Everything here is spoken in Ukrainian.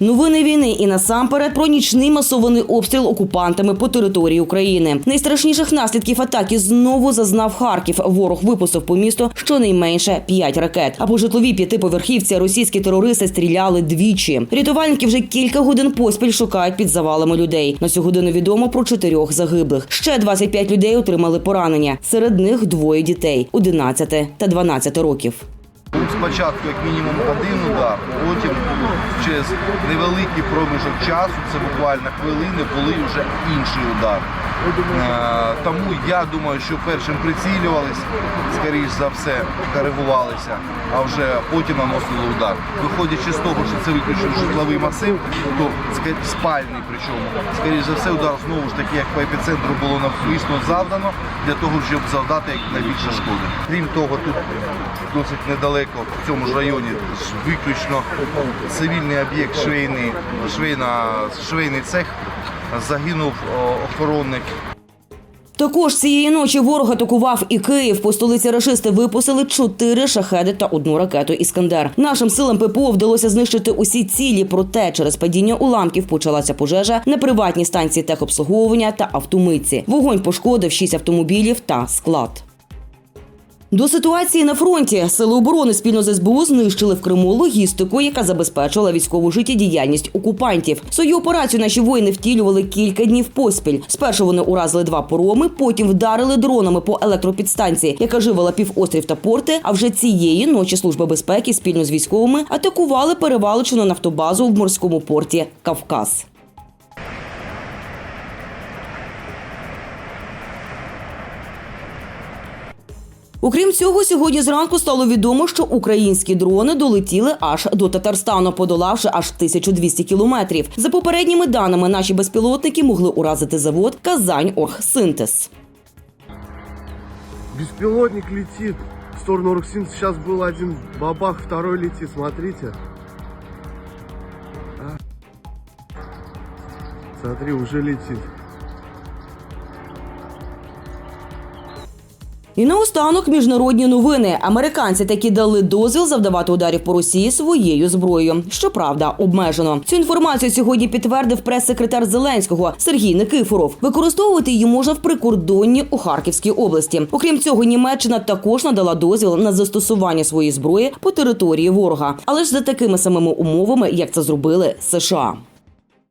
Новини війни і насамперед про нічний масований обстріл окупантами по території України. Найстрашніших наслідків атаки знову зазнав Харків. Ворог випустив по місту щонайменше п'ять ракет. А по житловій п'ятиповерхівці російські терористи стріляли двічі. Рятувальники вже кілька годин поспіль шукають під завалами людей. На цю годину відомо про чотирьох загиблих. Ще 25 людей отримали поранення. Серед них двоє дітей 11 та 12 років. Спочатку як мінімум один удар, потім через невеликий проміжок часу, це буквально хвилини, були вже інший удар. Е, Тому я думаю, що першим прицілювались, скоріш за все, коригувалися, а вже потім наносили удар. Виходячи з того, що це виключно житловий масив, то спальний причому, скоріш за все, удар знову ж таки, як по епіцентру було навмисно завдано, для того, щоб завдати найбільше шкоди. Крім того, тут досить недалеко в цьому ж районі виключно цивільний об'єкт швейний, швейна, швейний цех. Загинув охоронник Також цієї ночі ворог атакував і Київ. По столиці рашисти випустили чотири шахеди та одну ракету Іскандер. Нашим силам ППО вдалося знищити усі цілі. Проте через падіння уламків почалася пожежа на приватній станції техобслуговування та автомитці. Вогонь пошкодив шість автомобілів та склад. До ситуації на фронті сили оборони спільно з СБУ знищили в Криму логістику, яка забезпечувала військову життєдіяльність окупантів. Свою операцію наші воїни втілювали кілька днів поспіль. Спершу вони уразили два пороми, потім вдарили дронами по електропідстанції, яка живила півострів та порти. А вже цієї ночі служба безпеки спільно з військовими атакували перевалочну нафтобазу в морському порті Кавказ. Окрім цього, сьогодні зранку стало відомо, що українські дрони долетіли аж до Татарстану, подолавши аж 1200 кілометрів. За попередніми даними, наші безпілотники могли уразити завод Казань Оргсинтез. Беспилотник летит в сторону Руксин. Сейчас был один бабах, второй летит. Смотрите. Смотри, уже летит. І наостанок міжнародні новини. Американці таки дали дозвіл завдавати ударів по Росії своєю зброєю. Щоправда, обмежено. Цю інформацію сьогодні підтвердив прес-секретар Зеленського Сергій Никифоров. Використовувати її можна в прикордонні у Харківській області. Окрім цього, Німеччина також надала дозвіл на застосування своєї зброї по території ворога, але ж за такими самими умовами, як це зробили США.